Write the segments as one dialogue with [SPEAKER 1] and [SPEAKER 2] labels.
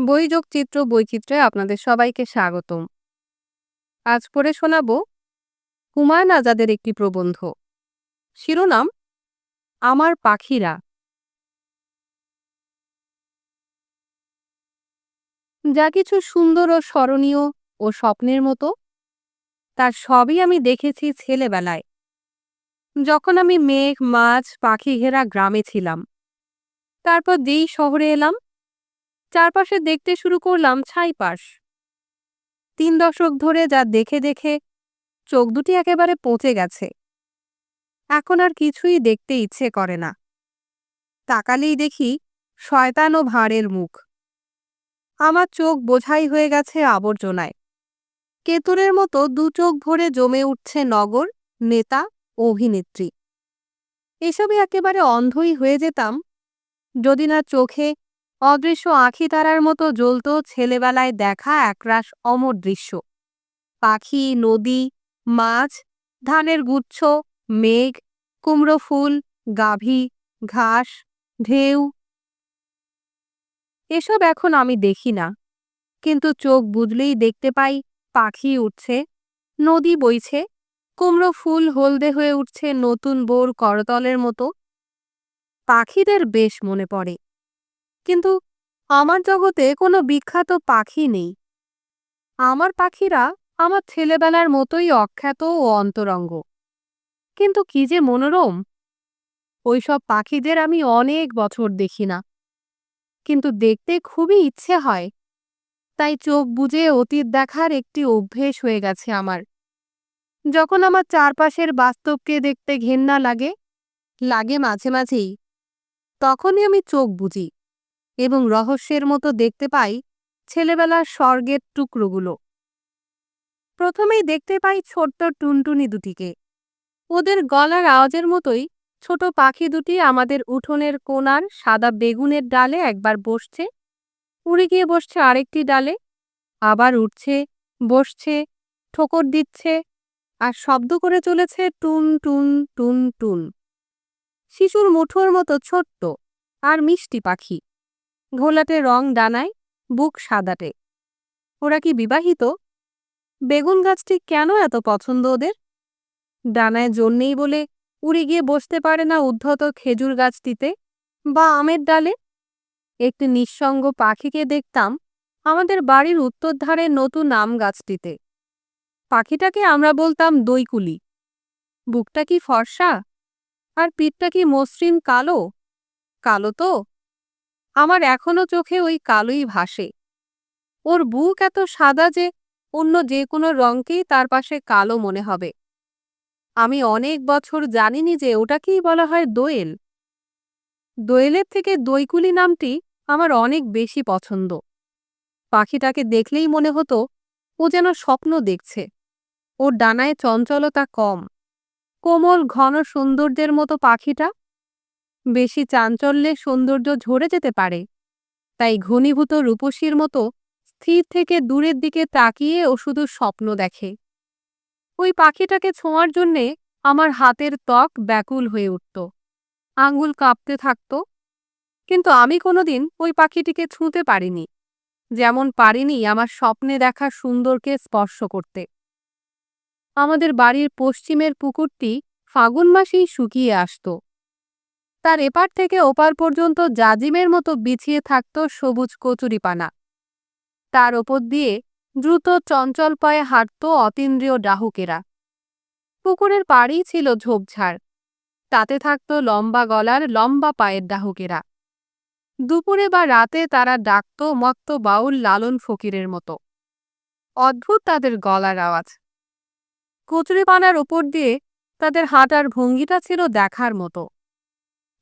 [SPEAKER 1] বইযোগ চিত্র বৈচিত্র্যে আপনাদের সবাইকে স্বাগতম। আজ পড়ে শোনাব, হুমায়ুন আজাদের একটি প্রবন্ধ। শিরোনাম, আমার পাখিরা। যা কিছু সুন্দর ও স্মরণীয় ও স্বপ্নের মতো তার সবই আমি দেখেছি ছেলেবেলায়। যখন আমি মেঘ, মাছ, পাখি ঘেরা গ্রামে ছিলাম, তারপর যেই শহরে এলাম চারপাশে দেখতে শুরু করলাম ছাইপাশ তিন দশক ধরে যা দেখে দেখে চোখ দুটি একেবারে পচে গেছে। এখন আর কিছুই দেখতে ইচ্ছে করে না। তাকালেই দেখি শয়তান ও ভাঁড়ের মুখ। আমার চোখ বোঝাই হয়ে গেছে আবর্জনায়। কেতুরের মতো দু চোখ ভরে জমে উঠছে নগর, নেতা, অভিনেত্রী। এসবই একেবারে অন্ধই হয়ে যেতাম, যদি না চোখে অদৃশ্য আঁখি তারার মতো জ্বলত ছেলেবেলায় দেখা একরাশ অমর দৃশ্য। পাখি, নদী, মাছ, ধানের গুচ্ছ, মেঘ, কুমড়ো ফুল, গাভী, ঘাস, ঢেউ। এসব এখন আমি দেখি না, কিন্তু চোখ বুঝলেই দেখতে পাই পাখি উঠছে, নদী বইছে, কুমড়ো ফুল হলদে হয়ে উঠছে নতুন বোর করতলের মতো। পাখিদের বেশ মনে পড়ে। কিন্তু আমার জগতে কোনো বিখ্যাত পাখি নেই। আমার পাখিরা আমার ছেলেবেলার মতোই অখ্যাত ও অন্তরঙ্গ। কিন্তু কি যে মনোরম! ওইসব পাখিদের আমি অনেক বছর দেখি না। কিন্তু দেখতে খুবই ইচ্ছে হয়। তাই চোখ বুঝে অতীত দেখার একটি অভ্যেস হয়ে গেছে আমার। যখন আমার চারপাশের বাস্তবকে দেখতে ঘেন্না লাগে লাগে মাঝে মাঝেই, তখনই আমি চোখ বুঝি এবং রহস্যের মতো দেখতে পাই ছেলেবেলার স্বর্গের টুকরোগুলো। প্রথমেই দেখতে পাই ছোট্ট টুনটুনি দুটিকে। ওদের গলার আওয়াজের মতোই ছোট পাখি দুটি আমাদের উঠোনের কোনার সাদা বেগুনের ডালে একবার বসছে, উড়ে গিয়ে বসছে আরেকটি ডালে, আবার উঠছে, বসছে, ঠোকর দিচ্ছে আর শব্দ করে চলেছে টুন টুন টুন টুন। শিশুর মুঠোর মতো ছোট্ট আর মিষ্টি পাখি। ঘোলাটে রং ডানায়, বুক সাদাটে। ওরা কি বিবাহিত? বেগুন গাছটি কেন এত পছন্দ ওদের? ডানায় জোর নেই বলে উড়ে গিয়ে বসতে পারে না উদ্ধত খেজুর গাছটিতে বা আমের ডালে? একটি নিঃসঙ্গ পাখিকে দেখতাম আমাদের বাড়ির উত্তর ধারে নতুন আম গাছটিতে। পাখিটাকে আমরা বলতাম দইকুলি। বুকটা কি ফর্সা? আর পিঠটা কি মসৃণ কালো? কালো তো? আমার এখনও চোখে ওই কালোই ভাসে। ওর বুক এত সাদা যে অন্য যে কোনো রঙকেই তার পাশে কালো মনে হবে। আমি অনেক বছর জানিনি যে ওটাকেই বলা হয় দোয়েল। দোয়েলের থেকে দইকুলি নামটি আমার অনেক বেশি পছন্দ। পাখিটাকে দেখলেই মনে হতো ও যেন স্বপ্ন দেখছে। ওর ডানায় চঞ্চলতা কম। কোমল, ঘন সৌন্দর্যের মতো পাখিটা বেশি চাঞ্চল্যে সৌন্দর্য ঝরে যেতে পারে। তাই ঘনীভূত রূপসীর মতো স্থির থেকে দূরের দিকে তাকিয়ে ও শুধু স্বপ্ন দেখে। ওই পাখিটাকে ছোঁয়ার জন্যে আমার হাতের ত্বক ব্যাকুল হয়ে উঠত। আঙ্গুল কাঁপতে থাকত। কিন্তু আমি কোনোদিন ওই পাখিটিকে ছুঁতে পারিনি। যেমন পারিনি আমার স্বপ্নে দেখা সুন্দরকে স্পর্শ করতে। আমাদের বাড়ির পশ্চিমের পুকুরটি ফাগুন মাসেই শুকিয়ে আসত। তার এপার থেকে ওপার পর্যন্ত জাজিমের মতো বিছিয়ে থাকত সবুজ কচুরিপানা। তার ওপর দিয়ে দ্রুত চঞ্চল পায়ে হাঁটত অতীন্দ্রিয় ডাহুকেরা। পুকুরের পাড়েই ছিল ঝোপঝাড়। তাতে থাকত লম্বা গলার লম্বা পায়ের ডাহুকেরা। দুপুরে বা রাতে তারা ডাকত মত্ত বাউল লালন ফকিরের মতো। অদ্ভুত তাদের গলার আওয়াজ। কচুরিপানার ওপর দিয়ে তাদের হাঁটার ভঙ্গিটা ছিল দেখার মতো।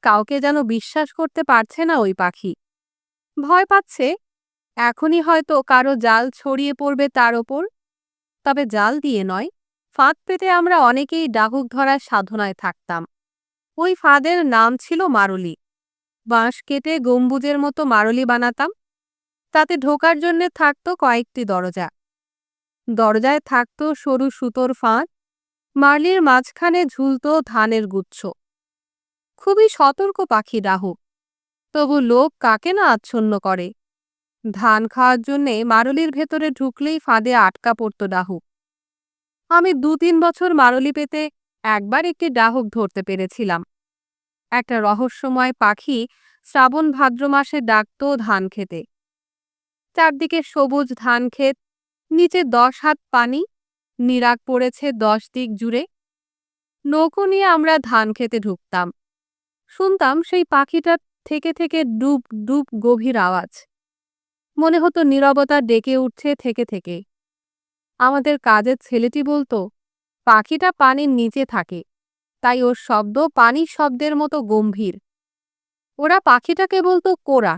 [SPEAKER 1] কাউকে যেন বিশ্বাস করতে পারছে না ওই পাখি। ভয় পাচ্ছে, এখনই হয়তো কারও জাল ছড়িয়ে পড়বে তার ওপর। তবে জাল দিয়ে নয়, ফাঁদ পেতে আমরা অনেকেই ডাহুক ধরার সাধনায় থাকতাম। ওই ফাঁদের নাম ছিল মারুলি। বাঁশ কেটে গম্বুজের মতো মারুলি বানাতাম। তাতে ঢোকার জন্যে থাকত কয়েকটি দরজা। দরজায় থাকত সরু সুতোর ফাঁদ। মারলির মাঝখানে ঝুলত ধানের গুচ্ছ। খুবই সতর্ক পাখি রাহু। তবু লোক কাকে না আচ্ছন্ন করে? ধান খাওয়ার জন্যে মারলির ভেতরে ঢুকলেই ফাঁদে আটকা পড়ত ডাহুক আমি দু তিন বছর মারলি পেতে একবার একটি ডাহুক ধরতে পেরেছিলাম। একটা রহস্যময় পাখি শ্রাবণ ভাদ্র মাসে ডাকত ধান খেতে। চারদিকে সবুজ ধান ক্ষেত, নিচে দশ হাত পানি, নিরাগ পড়েছে দশ দিক জুড়ে। নৌকো নিয়ে আমরা ধান খেতে ঢুকতাম। শুনতাম সেই পাখিটার থেকে থেকে ডুব ডুব গভীর আওয়াজ। মনে হতো নীরবতা ডেকে উঠছে থেকে থেকে। আমাদের কাজের ছেলেটি বলতো, পাখিটা পানির নিচে থাকে, তাই ওর শব্দ পানির শব্দের মতো গম্ভীর। ওরা পাখিটাকে বলতো কোরা।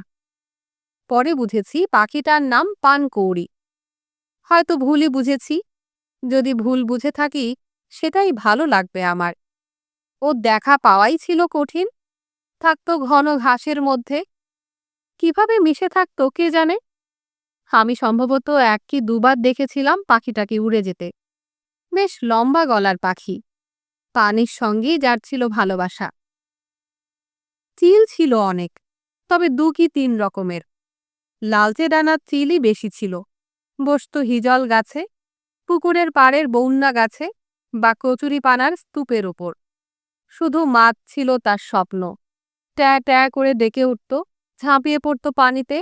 [SPEAKER 1] পরে বুঝেছি পাখিটার নাম পানকৌড়ি। হয়তো ভুলই বুঝেছি, যদি ভুল বুঝে থাকি সেটাই ভালো লাগবে আমার। ও দেখা পাওয়াই ছিল কঠিন থাকতো ঘন ঘাসের মধ্যে? কীভাবে মিশে থাকত, কে জানে? আমি সম্ভবত এক কি দুবার দেখেছিলাম পাখিটাকে উড়ে যেতে। বেশ লম্বা গলার পাখি। পানির সঙ্গেই যার ছিল ভালোবাসা। চিল ছিল অনেক, তবে দু কি তিন রকমের। লালচে ডানার চিলই বেশি ছিল। বসত হিজল গাছে, পুকুরের পাড়ের বৌন্না গাছে, বা কচুরি পানার স্তূপের ওপর শুধু মাছ ছিল তার স্বপ্ন। ট্যা ট্যা করে ডেকে উঠত, ঝাঁপিয়ে পড়ত পানিতে।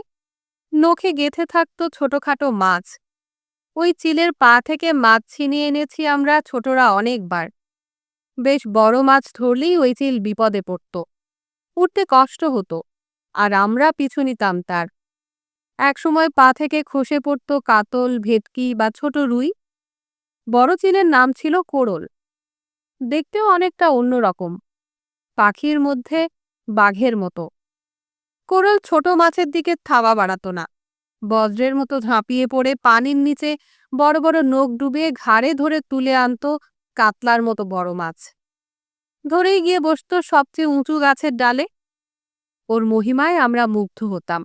[SPEAKER 1] নখে গেথে থাকত ছোটখাটো মাছ। ওই চিলের পা থেকে মাছ ছিনিয়ে এনেছি আমরা ছোটরা অনেকবার। বেশ বড় মাছ ধরলেই ওই চিল বিপদে পড়ত। উঠতে কষ্ট হতো, আর আমরা পিছু নিতাম তার। একসময় পা থেকে খসে পড়ত কাতল, ভেটকি বা ছোট রুই। বড় চিলের নাম ছিল কোড়ল। দেখতেও অনেকটা অন্যরকম। পাখির মধ্যে বাঘের মতো। কোরল ছোট মাছের দিকে থাবা বাড়াত না। বজ্রের মতো ঝাঁপিয়ে পড়ে পানির নিচে বড় বড় নখ ডুবিয়ে ঘাড়ে ধরে তুলে আনত কাতলার মতো বড় মাছ। ধরেই গিয়ে বসত সবচেয়ে উঁচু গাছের ডালে। ওর মহিমায় আমরা মুগ্ধ হতাম।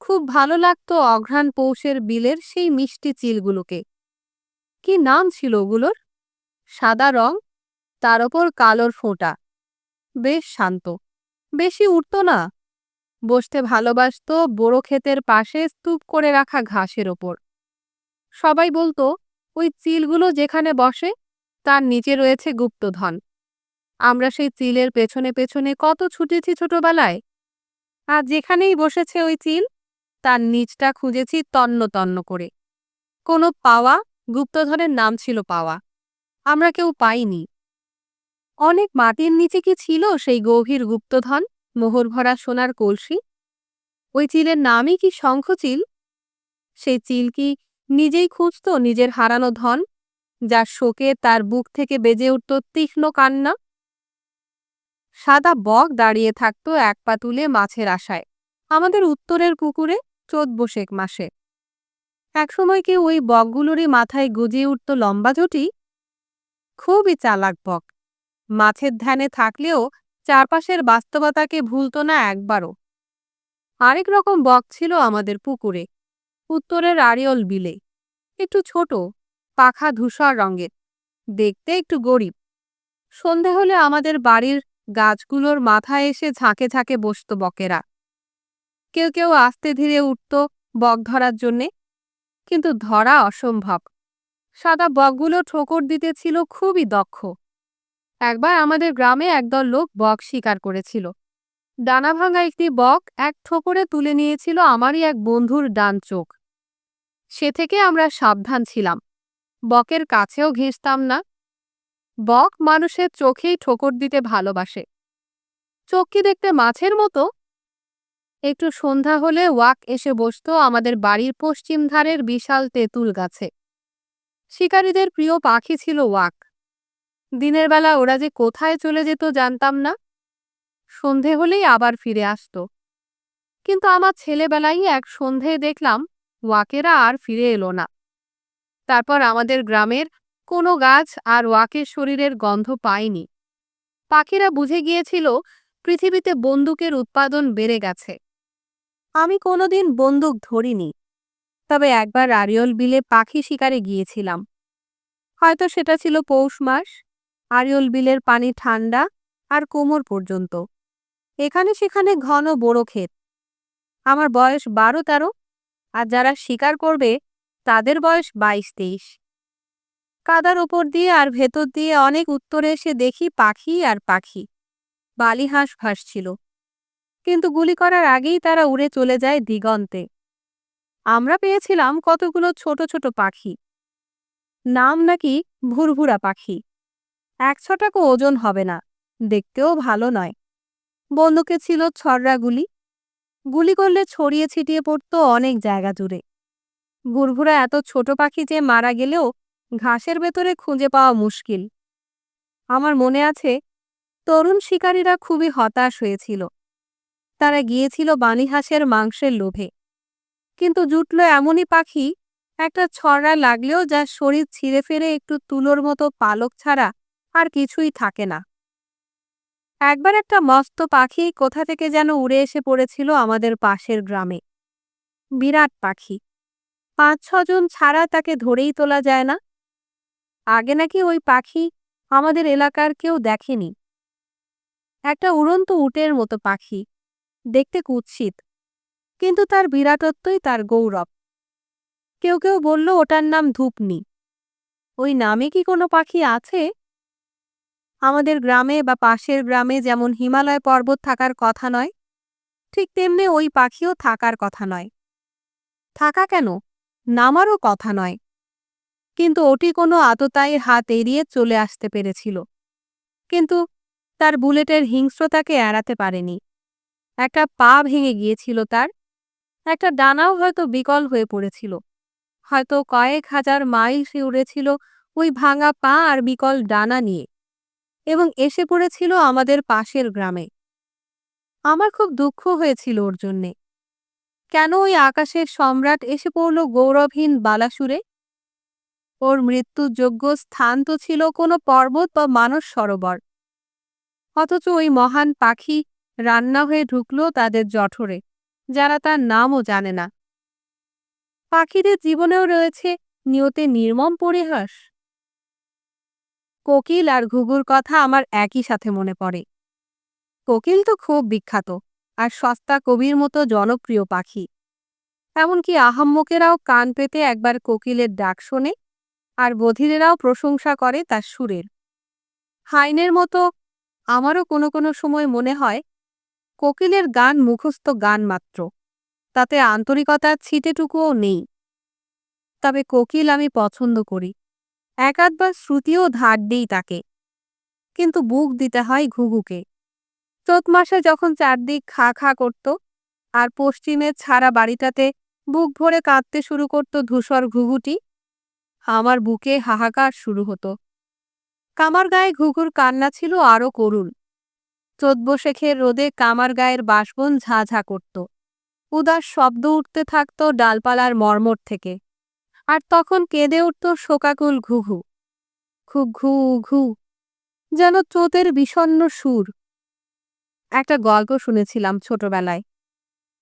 [SPEAKER 1] খুব ভালো লাগতো অঘ্রাণ পৌষের বিলের সেই মিষ্টি চিলগুলোকে। কি নাম ছিল ওগুলোর? সাদা রং, তার ওপর কালোর ফোঁটা। বেশ শান্ত। বেশি উঠত না। বসতে ভালোবাসত, বড় ক্ষেতের পাশে স্তূপ করে রাখা ঘাসের ওপর। সবাই বলতো, ওই চিলগুলো যেখানে বসে, তার নিচে রয়েছে গুপ্তধন। আমরা সেই চিলের পেছনে পেছনে কত ছুটেছি ছোটবেলায়। আর যেখানেই বসেছে ওই চিল, তার নিচটা খুঁজেছি তন্ন তন্ন করে। কোনো পাওয়া, গুপ্তধনের নাম ছিল পাওয়া। আমরা কেউ পাইনি। অনেক মাটির নিচে কি ছিল সেই গভীর গুপ্তধন মোহর ভরা সোনার কলসি? ওই চিলের নামই কি শঙ্খচিল? সেই চিল কি নিজেই খুঁজত নিজের হারানো ধন, যার শোকে তার বুক থেকে বেজে উঠত তীক্ষ্ণ কান্না? সাদা বক দাঁড়িয়ে থাকত এক পা তুলে মাছের আশায়। আমাদের উত্তরের পুকুরে চোদ বসেক মাসে। একসময় কি ওই বকগুলোরই মাথায় গজিয়ে উঠত লম্বা জটি? খুবই চালাক বক। মাছের ধ্যানে থাকলেও চারপাশের বাস্তবতাকে ভুলত না একবারও। আরেক রকম বক ছিল আমাদের পুকুরে, উত্তরের আড়িয়ল বিলে। একটু ছোট, পাখা ধূসর রঙের, দেখতে একটু গরিব। সন্ধে হলে আমাদের বাড়ির গাছগুলোর মাথায় এসে ঝাঁকে ঝাঁকে বসত বকেরা। কেউ কেউ আস্তে ধীরে উঠত বক ধরার জন্যে, কিন্তু ধরা অসম্ভব। সাদা বকগুলো ঠোকর দিতে ছিল খুবই দক্ষ। একবার আমাদের গ্রামে একদল লোক বক শিকার করেছিল। ডানা ভাঙা একটি বক এক ঠোকরে তুলে নিয়েছিল আমারই এক বন্ধুর ডান চোখ। সে থেকে আমরা সাবধান ছিলাম। বকের কাছেও ঘেঁষতাম না। বক মানুষের চোখেই ঠোকর দিতে ভালোবাসে। চোখ কি দেখতে মাছের মতো। একটু সন্ধ্যা হলে ওয়াক এসে বসত আমাদের বাড়ির পশ্চিম ধারের বিশাল তেঁতুল গাছে। শিকারীদের প্রিয় পাখি ছিল ওয়াক। দিনের বেলা ওরা যে কোথায় চলে যেত জানতাম না। সন্ধে হলেই আবার ফিরে আসত। কিন্তু আমার ছেলেবেলায় এক সন্ধে দেখলাম ওয়াকেরা আর ফিরে এলো না। তারপর আমাদের গ্রামের কোনো গাছ আর ওয়াকের শরীরের গন্ধ পায়নি পাখিরা বুঝে গিয়েছিল পৃথিবীতে বন্দুকের উৎপাদন বেড়ে গেছে। আমি কোনোদিন বন্দুক ধরিনি, তবে একবার আরিয়ল বিলে পাখি শিকারে গিয়েছিলাম। হয়তো সেটা ছিল পৌষ মাস আরিয়ল বিলের পানি ঠান্ডা আর কোমর পর্যন্ত। এখানে সেখানে ঘন বড় ক্ষেত। আমার বয়স বারো তেরো, আর যারা শিকার করবে, তাদের বয়স বাইশ তেইশ। কাদার ওপর দিয়ে আর ভেতর দিয়ে অনেক উত্তরে এসে দেখি পাখি আর পাখি। বালিহাঁস ভাসছিল। কিন্তু গুলি করার আগেই তারা উড়ে চলে যায় দিগন্তে। আমরা পেয়েছিলাম কতগুলো ছোট ছোট পাখি। নাম নাকি ভুরভুরা পাখি। এক ছটাকও ওজন হবে না, দেখতেও ভালো নয়। বন্দুকে ছিল ছড়রা গুলি। গুলি করলে ছড়িয়ে ছিটিয়ে পড়ত অনেক জায়গা জুড়ে। ভুরভুরা এত ছোট পাখি যে মারা গেলেও ঘাসের ভেতরে খুঁজে পাওয়া মুশকিল। আমার মনে আছে, তরুণ শিকারীরা খুবই হতাশ হয়েছিল। তারা গিয়েছিল বানিহাঁসের মাংসের লোভে। কিন্তু জুটল এমনই পাখি, একটা ছড়া লাগলেও যার শরীর ছিঁড়ে ফেরে একটু তুলোর মতো পালক ছাড়া আর কিছুই থাকে না। একবার একটা মস্ত পাখি কোথা থেকে যেন উড়ে এসে পড়েছিল আমাদের পাশের গ্রামে। বিরাট পাখি। পাঁচ ছজন ছাড়া তাকে ধরেই তোলা যায় না। আগে নাকি ওই পাখি আমাদের এলাকার কেউ দেখেনি। একটা উড়ন্ত উটের মতো পাখি। দেখতে কুৎসিত। কিন্তু তার বিরাটত্বই তার গৌরব। কেউ কেউ বলল, ওটার নাম ধূপনি। ওই নামে কি কোনো পাখি আছে? আমাদের গ্রামে বা পাশের গ্রামে যেমন হিমালয় পর্বত থাকার কথা নয়, ঠিক তেমনি ওই পাখিও থাকার কথা নয়। থাকা কেন? নামারও কথা নয়। কিন্তু ওটি কোনো আততায়ীর হাত এড়িয়ে চলে আসতে পেরেছিল। কিন্তু তার বুলেটের হিংস্রতাকে এড়াতে পারেনি। একটা পা ভেঙে গিয়েছিল তার। একটা ডানাও হয়তো বিকল হয়ে পড়েছিল। হয়তো কয়েক হাজার মাইল সে উড়েছিল ওই ভাঙা পা আর বিকল ডানা নিয়ে। এবং এসে পড়েছিল আমাদের পাশের গ্রামে। আমার খুব দুঃখ হয়েছিল ওর জন্যে। কেন ওই আকাশের সম্রাট এসে পড়ল গৌরবহীন বালাসুরে? ওর মৃত্যুর যোগ্য স্থান তো ছিল কোনো পর্বত বা মানস সরোবর। অথচ ওই মহান পাখি রান্না হয়ে ঢুকল তাদের জঠরে, যারা তার নামও জানে না। পাখিদের জীবনেও রয়েছে নিয়তে নির্মম পরিহাস। কোকিল আর ঘুঘুর কথা আমার একই সাথে মনে পড়ে। কোকিল তো খুব বিখ্যাত আর সস্তা কবির মতো জনপ্রিয় পাখি। এমনকি আহাম্মকেরাও কান পেতে একবার কোকিলের ডাক শোনে আর বধিরেরাও প্রশংসা করে তার সুরের। হাইনের মতো আমারও কোনো কোনো সময় মনে হয় কোকিলের গান মুখস্থ গান মাত্র, তাতে আন্তরিকতার ছিটেটুকুও নেই। তবে কোকিল আমি পছন্দ করি। একাধবার শ্রুতিও ধার দিই তাকে। কিন্তু বুক দিতে হয় ঘুঘুকে। চোত মাসে যখন চারদিক খা খা করত, আর পশ্চিমের ছাড়া বাড়িটাতে বুক ভরে কাঁদতে শুরু করত ধূসর ঘুঘুটি, আমার বুকে হাহাকার শুরু হতো। কামার গায়ে ঘুঘুর কান্না ছিল আরও করুণ। চোদ্দ শেখের রোদে কামার গায়ের বাসবন ঝাঝা করত। উদাস শব্দ উঠতে থাকত ডালপালার মর্মর থেকে। আর তখন কেঁদে উঠত শোকাকুল ঘুঘু। খুব ঘু ঘু, যেন চোতের বিষণ্ন সুর। একটা গল্প শুনেছিলাম ছোটবেলায়।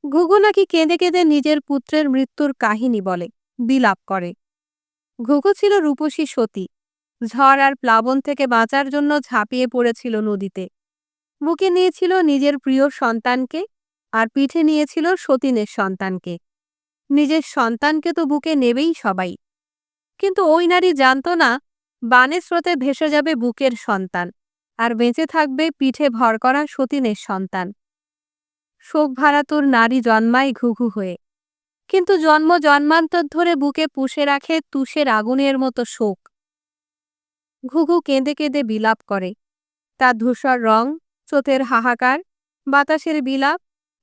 [SPEAKER 1] ঘুঘু নাকি কেঁদে কেঁদে নিজের পুত্রের মৃত্যুর কাহিনী বলে, বিলাপ করে। ঘুঘু ছিল রূপসী সতী। ঝড় আর প্লাবন থেকে বাঁচার জন্য ঝাঁপিয়ে পড়েছিল নদীতে। বুকে নিয়েছিল নিজের প্রিয় সন্তানকে আর পিঠে নিয়েছিল সতীনের সন্তানকে। নিজের সন্তানকে তো বুকে নেবেই সবাই। কিন্তু ওই নারী জানত না, বানের স্রোতে ভেসে যাবে বুকের সন্তান, আর বেঁচে থাকবে পিঠে ভর করা সতীনের সন্তান। শোক ভারাতুর নারী জন্মায় ঘুঘু হয়ে। কিন্তু জন্ম জন্মান্তর ধরে বুকে পুষে রাখে তুষের আগুনের মতো শোক। ঘুঘু কেঁদে কেঁদে বিলাপ করে। তার ধূসর রং চোতের হাহাকার, বাতাসের বিলাপ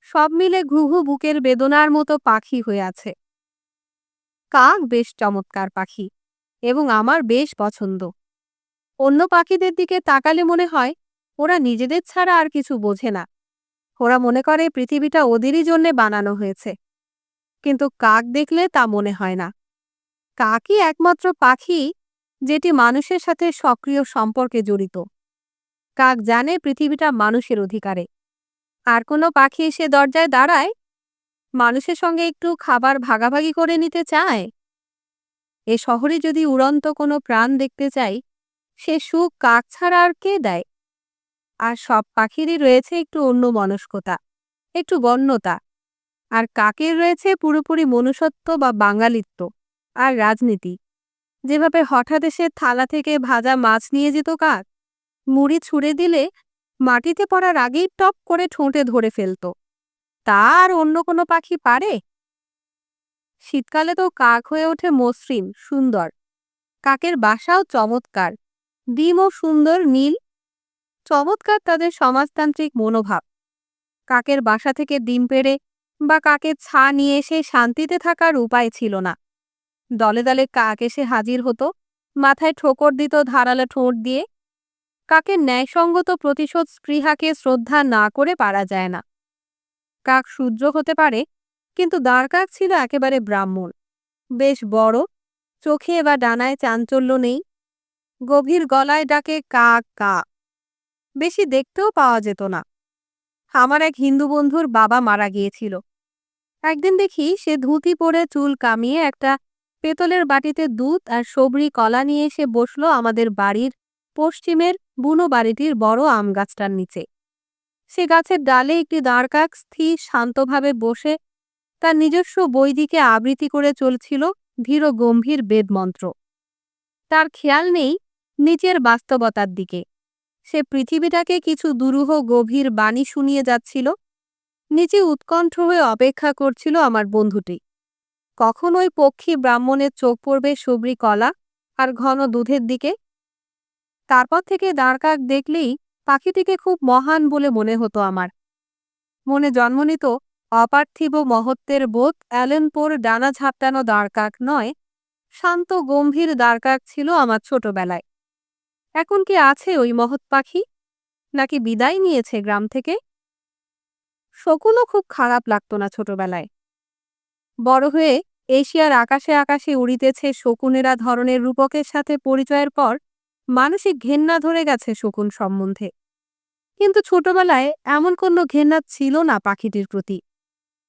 [SPEAKER 1] সব মিলে ঘুঘু বুকের বেদনার মতো পাখি হয়ে আছে। কাক বেশ চমৎকার পাখি এবং আমার বেশ পছন্দ। অন্য পাখিদের দিকে তাকালে মনে হয়, ওরা নিজেদের ছাড়া আর কিছু বোঝে না। ওরা মনে করে পৃথিবীটা ওদেরই জন্যে বানানো হয়েছে। কিন্তু কাক দেখলে তা মনে হয় না। কাকই একমাত্র পাখি যেটি মানুষের সাথে সক্রিয় সম্পর্কে জড়িত। কাক জানে পৃথিবীটা মানুষের অধিকারে। আর কোনো পাখি এসে দরজায় দাঁড়ায়? মানুষের সঙ্গে একটু খাবার ভাগাভাগি করে নিতে চায়? এ শহরে যদি উড়ন্ত কোনো প্রাণ দেখতে চাই, সে সুখ কাক ছাড়া আর কে দেয়? আর সব পাখিরই রয়েছে একটু অন্য মনস্কতা একটু বন্যতা। আর কাকের রয়েছে পুরোপুরি মনুষ্যত্ব বা বাঙালিত্ব আর রাজনীতি। যেভাবে হঠাৎ এসে থালা থেকে ভাজা মাছ নিয়ে যেত কাক, মুড়ি ছুঁড়ে দিলে মাটিতে পড়ার আগেই টপ করে ঠোঁটে ধরে ফেলত। তা আর অন্য কোনো পাখি পারে? শীতকালে তো কাক হয়ে ওঠে মসৃণ, সুন্দর। কাকের বাসাও চমৎকার। ডিমও সুন্দর, নীল। চমৎকার তাদের সমাজতান্ত্রিক মনোভাব। কাকের বাসা থেকে ডিম পেড়ে বা কাকের ছা নিয়ে এসে শান্তিতে থাকার উপায় ছিল না। দলে দলে কাক এসে হাজির হতো, মাথায় ঠোকর দিত ধারালো ঠোঁট দিয়ে। কাকের ন্যায়সঙ্গত প্রতিশোধ স্পৃহাকে শ্রদ্ধা না করে পারা যায় না। কাক সূর্য হতে পারে, কিন্তু দাঁড় কাক ছিল একেবারে ব্রাহ্মণ। বেশ বড়, চোখে বা ডানায় চাঞ্চল্য নেই, গভীর গলায় ডাকে কাক কা। বেশি দেখতেও পাওয়া যেত না। আমার এক হিন্দু বন্ধুর বাবা মারা গিয়েছিল। একদিন দেখি সে ধুতি পরে চুল কামিয়ে একটা পেতলের বাটিতে দুধ আর সবরি কলা নিয়ে এসে বসল আমাদের বাড়ির পশ্চিমের বুনো বাড়িটির বড় আম গাছটার নিচে। সে গাছের ডালে একটি দাঁড়কাক স্থির শান্তভাবে বসে তার নিজস্ব বৈদিকে আবৃত্তি করে চলছিল ধীর গম্ভীর বেদমন্ত্র। তার খেয়াল নেই নিচের বাস্তবতার দিকে। সে পৃথিবীটাকে কিছু দুরূহ গভীর বাণী শুনিয়ে যাচ্ছিল। নিচে উৎকণ্ঠ হয়ে অপেক্ষা করছিল আমার বন্ধুটি। কখন ওই পক্ষী ব্রাহ্মণের চোখ পড়বে সবরি কলা আর ঘন দুধের দিকে তারপর থেকে দাঁড়কাক দেখলেই পাখিটিকে খুব মহান বলে মনে হতো আমার। মনে জন্ম নিত অপার্থিব মহত্বের বোধ অ্যালেনপোর ডানা ঝাপটানো দাঁড়কাক নয়, শান্ত গম্ভীর দাঁড়কাক ছিল আমার ছোটবেলায়। এখন কি আছে ওই মহৎ পাখি? নাকি বিদায় নিয়েছে গ্রাম থেকে? শকুনও খুব খারাপ লাগতো না ছোটবেলায়। বড় হয়ে এশিয়ার আকাশে আকাশে উড়িতেছে শকুনেরা ধরনের রূপকের সাথে পরিচয়ের পর মানসিক ঘেন্না ধরে গেছে শকুন সম্বন্ধে। কিন্তু ছোটবেলায় এমন কোনো ঘেন্না ছিল না পাখিটির প্রতি।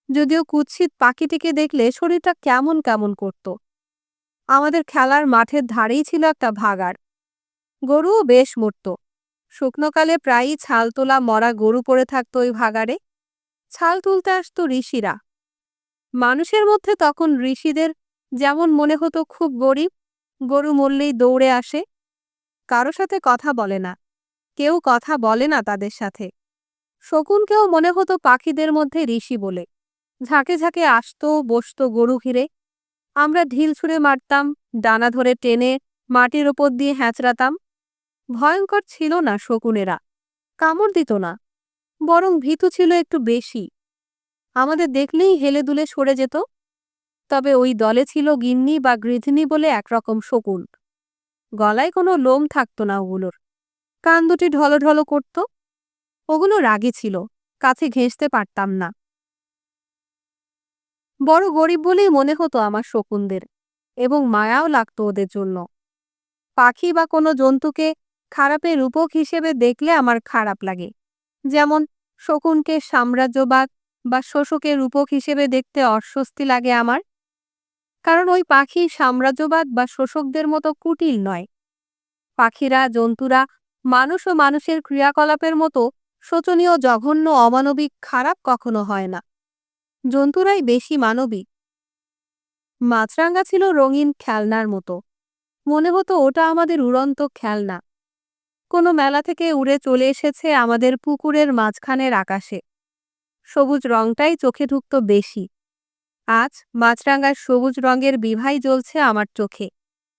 [SPEAKER 1] যদিও কুৎসিত পাখিটিকে দেখলে শরীরটা কেমন কেমন করত। আমাদের খেলার মাঠের ধারেই ছিল একটা ভাগার গরুও বেশ মরত। শুকনোকালে প্রায়ই ছাল তোলা মরা গরু পড়ে থাকত ওই ভাগারে ছাল তুলতে আসত ঋষিরা। মানুষের মধ্যে তখন ঋষিদের যেমন মনে হতো খুব গরিব, গরু মরলেই দৌড়ে আসে। কারও সাথে কথা বলে না। কেউ কথা বলে না তাদের সাথে। শকুনকেও মনে হতো পাখিদের মধ্যে ঋষি বলে। ঝাঁকে ঝাঁকে আসতো, বসত গরু ঘিরে। আমরা ঢিল ছুঁড়ে মারতাম, ডানা ধরে টেনে মাটির ওপর দিয়ে হ্যাঁচড়াতাম। ভয়ঙ্কর ছিল না শকুনেরা। কামড় দিত না। বরং ভীতু ছিল একটু বেশি। আমাদের দেখলেই হেলে দুলে সরে যেত। তবে ওই দলে ছিল গিন্নি বা গৃধিনী বলে একরকম শকুন। গলায় কোনো লোম থাকত না ওগুলোর। কান দুটি ঢলো করত। ওগুলো রাগে ছিল, কাছে ঘেঁষতে পারতাম না। বড় গরিব বলেই মনে হতো আমার শকুনদের, এবং মায়াও লাগতো ওদের জন্য। পাখি বা কোনো জন্তুকে খারাপের রূপক হিসেবে দেখলে আমার খারাপ লাগে। যেমন শকুনকে সাম্রাজ্যবাদ বা শোষকের রূপক হিসেবে দেখতে অস্বস্তি লাগে আমার। কারণ ওই পাখি সাম্রাজ্যবাদ বা শোষকদের মতো কুটিল নয়। পাখিরা, জন্তুরা, মানুষ ও মানুষের ক্রিয়াকলাপের মতো শোচনীয়, জঘন্য, অমানবিক, খারাপ কখনো হয় না। জন্তুরাই বেশি মানবিক। মাছরাঙ্গা ছিল রঙিন খেলনার মতো। মনে হতো ওটা আমাদের উড়ন্ত খেলনা। কোনো মেলা থেকে উড়ে চলে এসেছে আমাদের পুকুরের মাঝখানের আকাশে। সবুজ রংটাই চোখে ঢুকত বেশি। আজ মাছরাঙ্গার সবুজ রঙের বিভাই জ্বলছে আমার চোখে,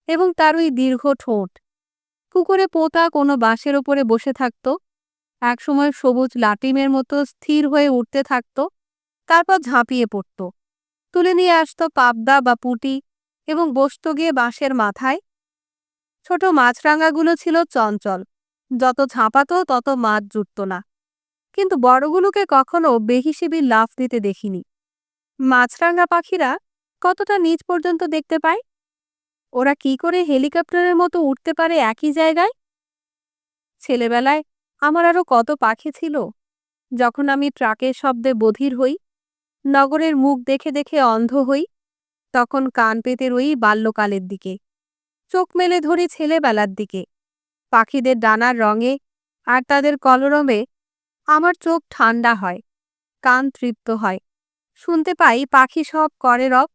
[SPEAKER 1] এবং তার ওই দীর্ঘ ঠোঁট। পুকুরে পোতা কোনো বাঁশের ওপরে বসে থাকত, একসময় সবুজ লাটিমের মতো স্থির হয়ে উঠতে থাকত, তারপর ঝাঁপিয়ে পড়ত। তুলে নিয়ে আসত পাবদা বা পুটি এবং বসত গিয়ে বাঁশের মাথায়। ছোট মাছরাঙাগুলো ছিল চঞ্চল, যত ঝাঁপাত তত মাছ জুটত না। কিন্তু বড়গুলোকে কখনো বেহিসেবি লাফ দিতে দেখিনি। মাছরাঙা পাখিরা কতটা নিচ পর্যন্ত দেখতে পায়? ওরা কি করে হেলিকপ্টারের মতো উঠতে পারে একই জায়গায়? ছেলেবেলায় আমার আরও কত পাখি ছিল। যখন আমি ট্রাকের শব্দে বধির হই, নগরের মুখ দেখে দেখে অন্ধ হই, তখন কান পেতে রই বাল্যকালের দিকে। চোখ মেলে ধরি ছেলেবেলার দিকে। পাখিদের ডানার রঙে আর তাদের কলরমে আমার চোখ ঠান্ডা হয়, কান তৃপ্ত হয়। শুনতে পাই পাখি সব করে রব,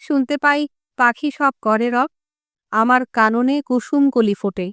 [SPEAKER 1] শুনতে পাই পাখি সব করে রব, আমার কাননে কুসুম কলি ফোটে।